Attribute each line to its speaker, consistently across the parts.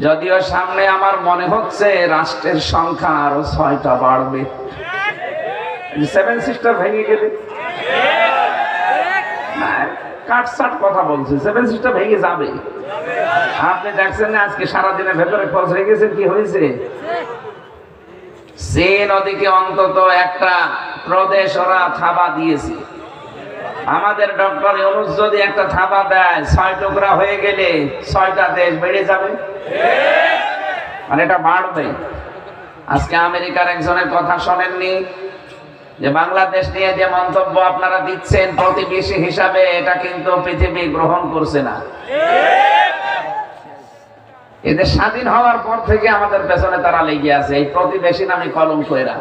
Speaker 1: যদিও সামনে আমার মনে হচ্ছে রাষ্ট্রের সংখ্যা আরও ছয়টা বাড়বে। ভেঙে গেলে? ভেতরে হয়ে গেছেন কি হয়েছে? অন্তত একটা প্রদেশ ওরা থাবা দিয়েছে। আমাদের ডক্টর ইউনুস যদি একটা থাবা দেয়, ছয় টুকরা হয়ে গেলে ছয়টা দেশ বেড়ে যাবে। মানে এটা বাড়বে। আজকে আমেরিকার একজনের কথা শোনেননি যে বাংলাদেশ নিয়ে যে মন্তব্য আপনারা দিচ্ছেন প্রতিবেশী হিসাবে, এটা কিন্তু পৃথিবী গ্রহণ করছে না। এদের স্বাধীন হওয়ার পর থেকে আমাদের পেছনে তারা লেগে আছে। এই প্রতিবেশী নামে কলম এরা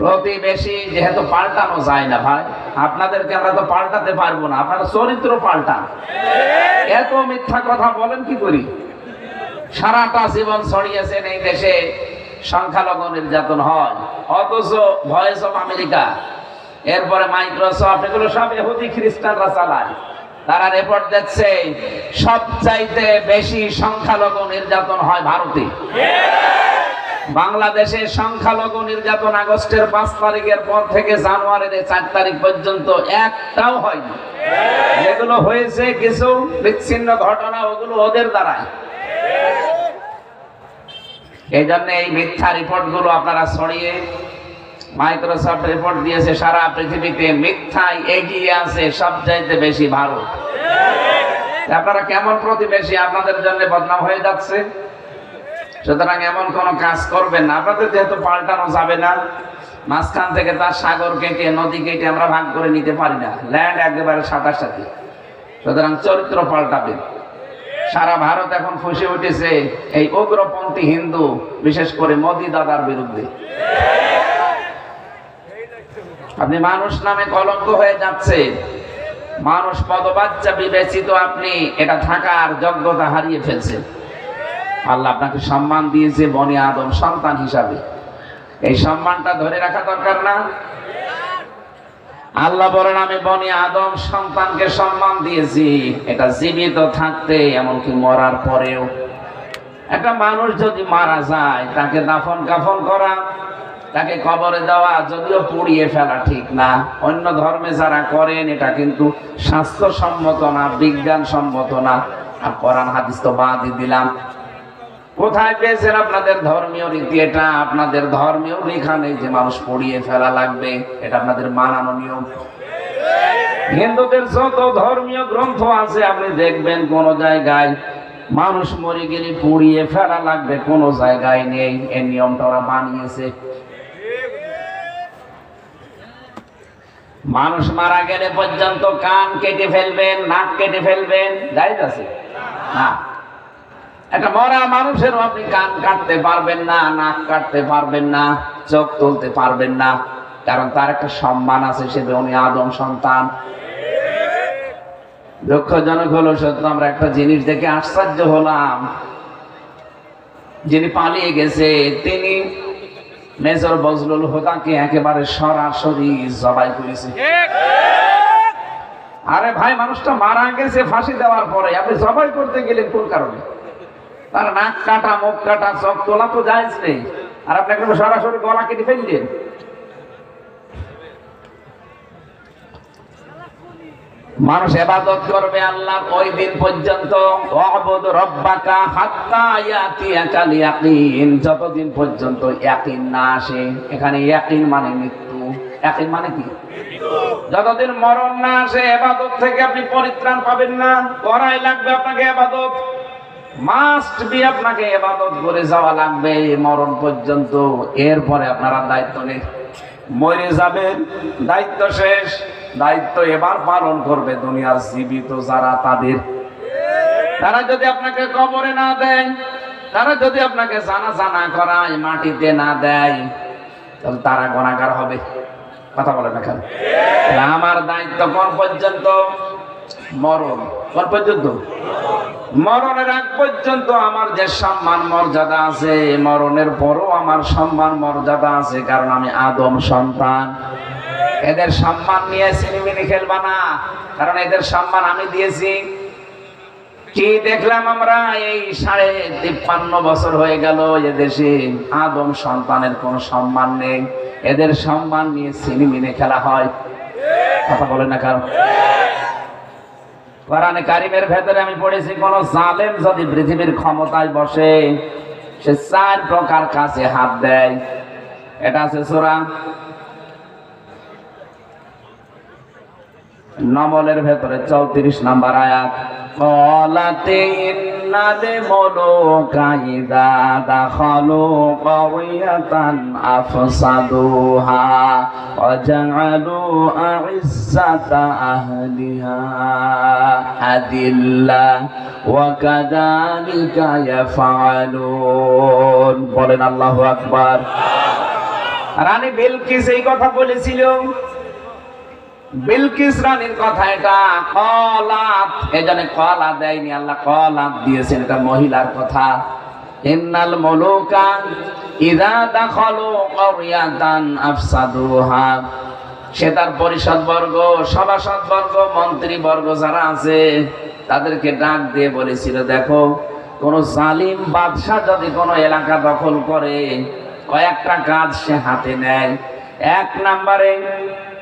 Speaker 1: প্রতিবেশী যেহেতু পাল্টানো যায় না ভাই, আপনাদেরকে আমরা তো পাল্টাতে পারব না, আপনারা চরিত্র পাল্টান। এত মিথ্যা কথা বলেন কি করি? সারাটা জীবন ছড়িয়েছেন এই দেশে সংখ্যালঘু নির্যাতন হয়, অথচ ভয়েস অফ আমেরিকা, এরপরে মাইক্রোসফট, এগুলো সব এহুদি খ্রিস্টানরা চালায়। তারা রিপোর্ট দিচ্ছে, সবচাইতে বেশি সংখ্যালঘু নির্যাতন হয় ভারতে। বাংলাদেশে সংখ্যালঘু নির্যাতন আগস্টের পাঁচ তারিখের পর থেকে জানুয়ারির চার তারিখ পর্যন্ত একটাও হয়নি। যেগুলো হয়েছে কিছু বিচ্ছিন্ন ঘটনা, ওগুলো ওদের দ্বারাই। এই জন্য এই মিথ্যা রিপোর্টগুলো আপনারা ছড়িয়ে, মাইক্রোসফট রিপোর্ট দিয়েছে সারা পৃথিবীতে মিথ্যায় এগিয়ে আছে সব চাইতে বেশি ভারত। আপনারা কেমন প্রতিবেশী আপনাদের জন্য বদনাম হয়ে যাচ্ছে? সুতরাং এমন কোন কাজ করবেন না। আপনাদের যেহেতু পাল্টানো যাবে না, মাঝখান থেকে তার সাগর কেটে, নদী কেটে আমরা ভাগ করে নিতে পারি না। ল্যান্ড একেবারে সাথে সাথে। সুতরাং চরিত্র পাল্টাবেন। সারা ভারত এখন ফুসে উঠেছে এই উগ্রপন্থী হিন্দু, বিশেষ করে মোদি দাদার বিরুদ্ধে। আপনি মানুষ নামে কলঙ্ক হয়ে যাচ্ছে মানুষ পদবাচ্চা বিবেচিত আপনি, এটা থাকার যোগ্যতা হারিয়ে ফেলছেন। আল্লাহ আপনাকে সম্মান দিয়েছে বনি আদম সন্তান হিসাবে। এই সম্মানটা ধরে রাখা দরকার না। আল্লাহ বলেন, আমি বনি আদম সন্তানকে সম্মান দিয়েছি। এটা জীবিত থাকতে, এমনকি মরার পরেও। একটা মানুষ যদি মারা যায়, তাকে দাফন কাফন করা, তাকে কবরে দেওয়া, যদিও পুড়িয়ে ফেলা ঠিক না। অন্য ধর্মে যারা করেন, এটা কিন্তু স্বাস্থ্যসম্মত না বিজ্ঞান সম্মত না। আর কোরআন হাদিস তো বাদই দিলাম। কোথায় পেয়েছেন আপনাদের ধর্মীয় রীতি এটা? আপনাদের ধর্মীয় নেই যে মানুষ পড়িয়ে ফেলা লাগবে, এটা আপনাদের মানানো নিয়ম। হিন্দুদের যত ধর্মীয় গ্রন্থ আছে, আপনি দেখবেন কোন জায়গায় মানুষ মরে গেলে পুড়িয়ে ফেলা লাগবে, কোন জায়গায় নেই। এই নিয়মটা ওরা বানিয়েছে মানুষ মারা গেলে পর্যন্ত কান কেটে ফেলবেন, নাক কেটে ফেলবেন, যাই আছে। না। একটা মরা মানুষেরও আপনি কান কাটতে পারবেন না, নাক কাটতে পারবেন না, চোখ তুলতে পারবেন না। কারণ তার একটা সম্মান আছে, সে উনি আদম সন্তান। দুঃখজনক হলো, সত্য, আমরা একটা জিনিস দেখে আশ্চর্য হলাম। যিনি পালিয়ে গেছে, তিনি মেজর বজলুল হোদাকে একেবারে সরাসরি জবাই করেছে। আরে ভাই, মানুষটা মারা গেছে, ফাঁসি দেওয়ার পরে। আপনি জবাই করতে গেলেন কোন কারণে? তার নাক কাটা, মুখ কাটা, চোখ তোলা তো যায় নেই। আর আপনি একদম সরাসরি গলা কেটে ফেললেন মানুষ এবাদত করবে আল্লাহ ওই দিন পর্যন্ত। অবদ রব্বাকা হাত্তা ইয়াকিন যতদিন পর্যন্ত ইয়াকিন না আসে, এখানে ইয়াকিন মানে মৃত্যু। ইয়াকিন মানে কি? যতদিন মরণ না আসে, এবাদত থেকে আপনি পরিত্রাণ পাবেন না। করাই লাগবে আপনাকে এবাদত। মাস্ট বি আপনাকে এবাদত করে যাওয়া লাগবে মরণ পর্যন্ত। এরপরে আপনারা দায়িত্ব নেই মরে যাবেন, দায়িত্ব শেষ। দায়িত্ব এবার পালন করবে দুনিয়ার জীবিত যারা তাদের। তারা যদি আপনাকে কবরে না দেয়, তারা যদি আপনাকে জানা জানা করায়, মাটিতে না দেয়, তাহলে তারা গণাগার হবে। কথা বলে না কেন? আমার দায়িত্ব কোন পর্যন্ত? মরণ। কোন পর্যন্ত? মরণের আগ পর্যন্ত আমার যে সম্মান মর্যাদা আছে, মরণের পরও আমার সম্মান মর্যাদা আছে, কারণ আমি আদম সন্তান। এদের সম্মান নিয়ে সিনেমিনি খেলবা না, কারণ এদের সম্মান আমি দিয়েছি। কি দেখলাম আমরা? এই সাড়ে তিপ্পান্ন বছর হয়ে গেল এদেশে আদম সন্তানের কোনো সম্মান নেই। এদের সম্মান নিয়ে সিনেমিনে খেলা হয়। কথা বলে না কারণ কোরআনে কারিমের ভেতরে আমি পড়েছি, কোন জালেম যদি পৃথিবীর ক্ষমতায় বসে, সে চার প্রকার কাছে হাত দেয়। এটা আছে সোরা নমলের ভেতরে চৌত্রিশ নাম্বার আয়াত। কলাতে ইন্নালে মুলুকা ইযা দাখালু কারিয়াতান আফসাদুহা ওয়া জাআলু আ'izzata আহলিহা। আদিল্লা, ওয়া কাযালিকা ইয়াফআলুন। বলেন আল্লাহু আকবার। রানী বিলকিস এই কথা বলেছিল বিলকিস কথা এটা। কলা দিয়েছেন মহিলার কথা। সে তার পরিষদ বর্গ সভাসদ বর্গ মন্ত্রী বর্গ যারা আছে, তাদেরকে ডাক দিয়ে বলেছিল, দেখো, কোন জালিম বাদশাহ যদি কোনো এলাকা দখল করে, কয়েকটা কাজ সে হাতে নেয়। এক নম্বরে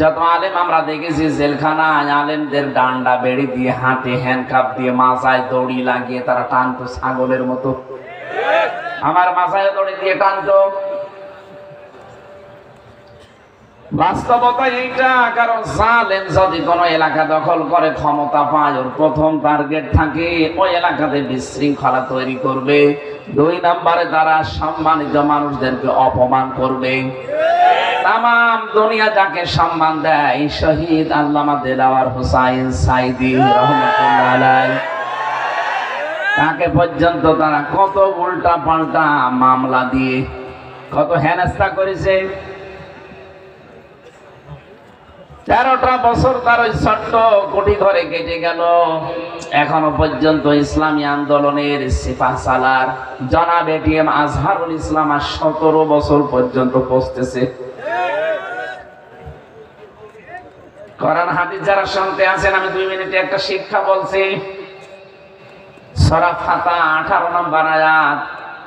Speaker 1: যত আলেম আমরা দেখেছি, জেলখানায় আলেমদের ডান্ডা বেড়ে দিয়ে হাতে হ্যান্ডকাপ দিয়ে মাথায় দড়ি লাগিয়ে তারা টানতো ছাগলের মতো। আমার মাথায় দড়ি দিয়ে টানতো। বাস্তবতা এইটা, কারণ জালেম যদি কোনো এলাকা দখল করে, ক্ষমতা পায়, ওর প্রথম টার্গেট থাকে, ওই এলাকাতে বিশৃঙ্খলা তৈরি করবে। দুই নম্বরে তারা সম্মানিত মানুষদেরকে অপমান করবে। তাম দুনিয়া যাকে সম্মান দেয়, শহীদ আল্লামা দেলাওয়ার হুসাইন সাইদি রহমতুল্লাহ তাকে পর্যন্ত তারা কত উল্টা পাল্টা মামলা দিয়ে, কত হেনস্থা করেছে। তেরোটা বছর তার ওই ছোট্ট কোটি ঘরে কেটে গেল। এখনও পর্যন্ত ইসলামী আন্দোলনের সিফা সালার জনাব এটিএম আজহারুল ইসলাম আর সতেরো বছর পর্যন্ত পৌঁছতেছে কোরআন হাদিস যারা শুনতে আছেন, আমি দুই মিনিটে একটা শিক্ষা বলছি। সরা ফাতা আঠারো নম্বর আয়াত,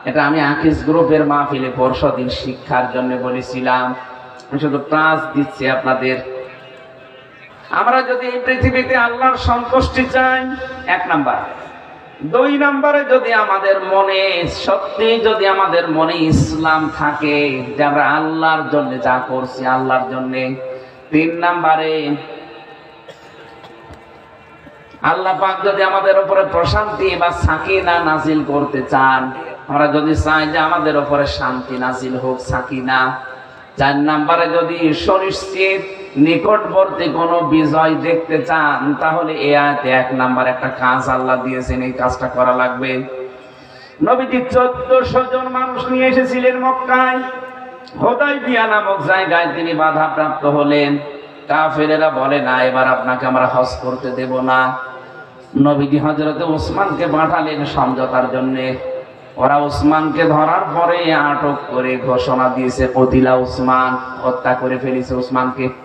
Speaker 1: এটা আমি আকিস গ্রুপের মাহফিলে পরশু দিন শিক্ষার জন্য বলেছিলাম। আমি শুধু ক্লাস দিচ্ছি আপনাদের। আমরা যদি এই পৃথিবীতে আল্লাহর সন্তুষ্টি চাই, এক নাম্বার। দুই নম্বরে যদি আমাদের মনে সত্যি যদি আমাদের মনে ইসলাম থাকে, যে আমরা আল্লাহর জন্য যা করছি আল্লাহর জন্য। তিন নাম্বারে, আল্লাহ পাক যদি আমাদের উপরে প্রশান্তি বা সাকিনা নাজিল করতে চান, আমরা যদি চাই যে আমাদের উপরে শান্তি নাজিল হোক, সাকিনা। চার নাম্বারে যদি সুনিশ্চিত নিকটবর্তী কোনো বিজয় দেখতে চান, তাহলে এ আয়াতে এক নাম্বার একটা কাজ আল্লাহ দিয়েছেন, এই কাজটা করা লাগবে। নবীজি চোদ্দশো জন মানুষ নিয়ে এসেছিলেন মক্কায়। হোদাই বিয়া নামক জায়গায় তিনি বাধা প্রাপ্ত হলেন। কাফেরেরা বলে, না, এবার আপনাকে আমরা হজ করতে দেব না। নবীজি হজরতে ওসমানকে পাঠালেন সমঝোতার জন্যে। ওরা ওসমানকে ধরার পরে আটক করে ঘোষণা দিয়েছে কতিলা ওসমান, হত্যা করে ফেলেছে ওসমানকে।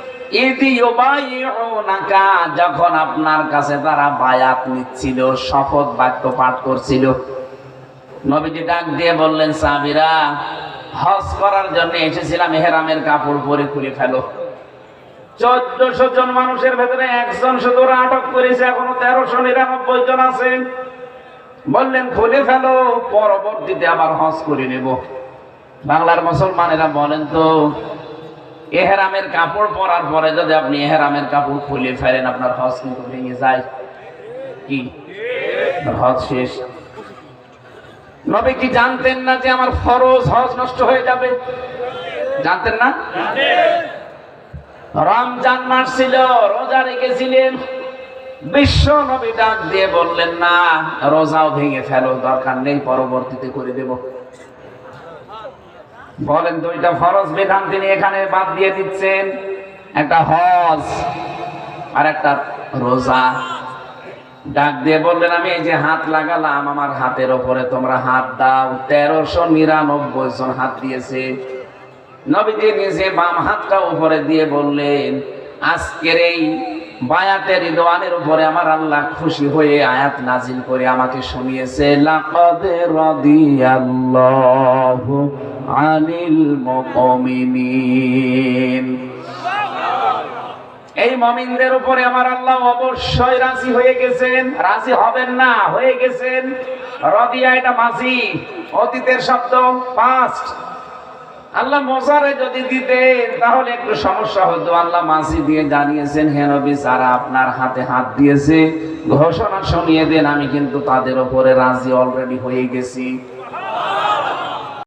Speaker 1: যখন আপনার কাছে তারা বায়াত নিচ্ছিল, শপথ বাক্য পাঠ করছিল, নবীজি ডাক দিয়ে বললেন সাবিরা হজ করার জন্য এসেছিলাম, এহরামের কাপড় পরে খুলে ফেলো। চোদ্দশো জন মানুষের ভেতরে একজন শুধু আটক করেছে, এখনও তেরোশো নিরানব্বই জন আছে। বললেন, খুলে ফেলো, পরবর্তীতে আবার হজ করে নেব। বাংলার মুসলমানেরা বলেন তো এহেরামের কাপড় পরার পরে যদি আপনি এহেরামের কাপড় খুলে ফেলেন, আপনার হজ কিন্তু ভেঙে যায়। কি? হজ শেষ। নবী কি জানতেন না যে আমার ফরজ হজ নষ্ট হয়ে যাবে? জানতেন না? রমজান মাস ছিল, রোজা রেখেছিলেন। বিশ্ব নবী ডাক দিয়ে বললেন, না, রোজাও ভেঙে ফেলো দরকার নেই, পরবর্তীতে করে দেব। বলেন দুইটা ফরজ বিধান তিনি এখানে বাদ দিয়ে দিচ্ছেন। একটা হজ আর একটা রোজা। ডাক দিয়ে বললেন, আমি এই যে হাত লাগালাম, আমার হাতের ওপরে তোমরা হাত দাও। তেরোশো নিরানব্বই জন হাত দিয়েছে। নবীজি নিজে বাম হাতটা উপরে দিয়ে বললেন, আজকের এই বায়াতের রিদওয়ানের উপরে আমার আল্লাহ খুশি হয়ে আয়াত নাজিল করে আমাকে শুনিয়েছে, লাকাদ রাদিয়াল্লাহু আনিল মুমিনিন। এই মমিনদের উপরে আমার আল্লাহ অবশ্যই রাজি হয়ে গেছেন। রাজি হবেন না, হয়ে গেছেন। রদিয়া এটা মাঝি, অতীতের শব্দ পাস্ট আল্লাহ মজারে যদি দিতে, তাহলে একটু সমস্যা হতো। আল্লাহ মাসি দিয়ে জানিয়েছেন হেনবি যারা আপনার হাতে হাত দিয়েছে, ঘোষণা শুনিয়ে দেন, আমি কিন্তু তাদের ওপরে রাজি অলরেডি হয়ে গেছি।